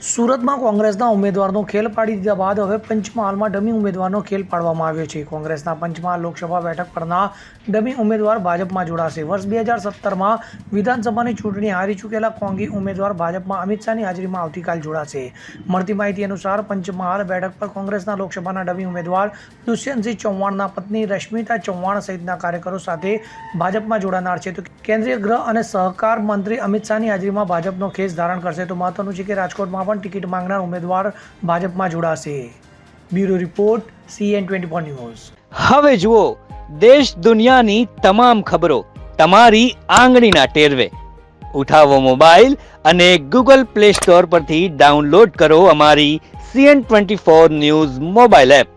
સુરતમાં કોંગ્રેસના ઉમેદવારનો ખેલ પાડી દીધા બાદ હવે પંચમહાલમાં ડમી ઉમેદવારનો ખેલ પાડવામાં આવ્યો છે. કોંગ્રેસના પંચમહાલ લોકસભા બેઠક પરના ડમી ઉમેદવાર ભાજપમાં જોડાશે. વર્ષ બે હજાર સત્તરમાં વિધાનસભાની ચૂંટણી હારી ચૂકેલા કોંગી ઉમેદવાર ભાજપમાં અમિત શાહની હાજરીમાં આવતીકાલ જોડાશે. મળતી માહિતી અનુસાર પંચમહાલ બેઠક પર કોંગ્રેસના લોકસભાના ડમી ઉમેદવાર દુષ્યંતસિંહ ચૌહાણના પત્ની રશ્મિતા ચૌહાણ સહિતના કાર્યકરો સાથે ભાજપમાં જોડાનાર છે. તો કેન્દ્રીય ગૃહ અને સહકાર મંત્રી અમિત શાહની હાજરીમાં ભાજપનો ખેસ ધારણ કરશે. તો મહત્વનું છે કે રાજકોટમાં પણ ટિકિટ માંગનાર ઉમેદવાર ભાજપમાં જોડાશે. Bureau report CN twenty four news. હવે જુઓ, દેશ દુનિયાની તમામ ખબરો તમારી આંગળીના ટેરવે. ઉઠાવો મોબાઈલ અને ગૂગલ પ્લે સ્ટોર પરથી ડાઉનલોડ કરો અમારી CN twenty four news mobile app.